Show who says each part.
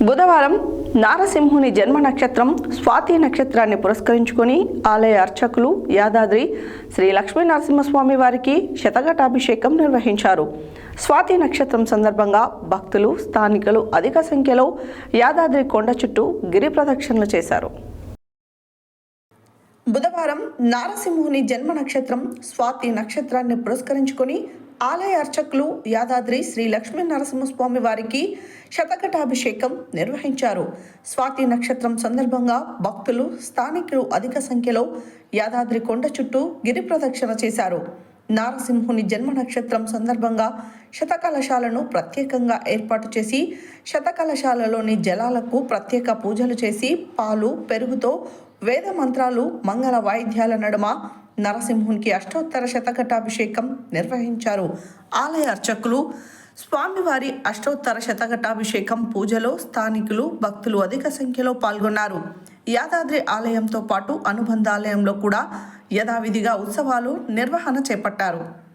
Speaker 1: బుధవారం నారసింహుని జన్మ నక్షత్రం స్వాతి నక్షత్రాన్ని పురస్కరించుకొని ఆలయ అర్చకులు యాదాద్రి శ్రీ లక్ష్మీ నరసింహస్వామి వారికి శతఘటాభిషేకం నిర్వహించారు. స్వాతి నక్షత్రం సందర్భంగా భక్తులు స్థానికులు అధిక సంఖ్యలో యాదాద్రి కొండ చుట్టూ గిరి ప్రదక్షిణలు చేశారు. బుధవారం నారసింహుని జన్మ నక్షత్రం స్వాతి నక్షత్రాన్ని పురస్కరించుకొని ఆలయ అర్చకులు యాదాద్రి శ్రీ లక్ష్మీ నరసింహస్వామి వారికి శతకటాభిషేకం నిర్వహించారు. స్వాతి నక్షత్రం సందర్భంగా భక్తులు స్థానికులు అధిక సంఖ్యలో యాదాద్రి కొండ చుట్టూ గిరి ప్రదక్షిణ చేశారు. నారసింహుని జన్మ నక్షత్రం సందర్భంగా శతకలశాలను ప్రత్యేకంగా ఏర్పాటు చేసి శతకలశాలలోని జలాలకు ప్రత్యేక పూజలు చేసి పాలు పెరుగుతో వేద మంత్రాలు మంగళ వాయిద్యాల నడుమ నరసింహునికి అష్టోత్తర శతఘటాభిషేకం నిర్వహించారు. ఆలయ అర్చకులు స్వామివారి అష్టోత్తర శతఘటాభిషేకం పూజలో స్థానికులు భక్తులు అధిక సంఖ్యలో పాల్గొన్నారు. యాదాద్రి ఆలయంతో పాటు అనుబంధ ఆలయంలో కూడా యథావిధిగా ఉత్సవాలు నిర్వహణ చేపట్టారు.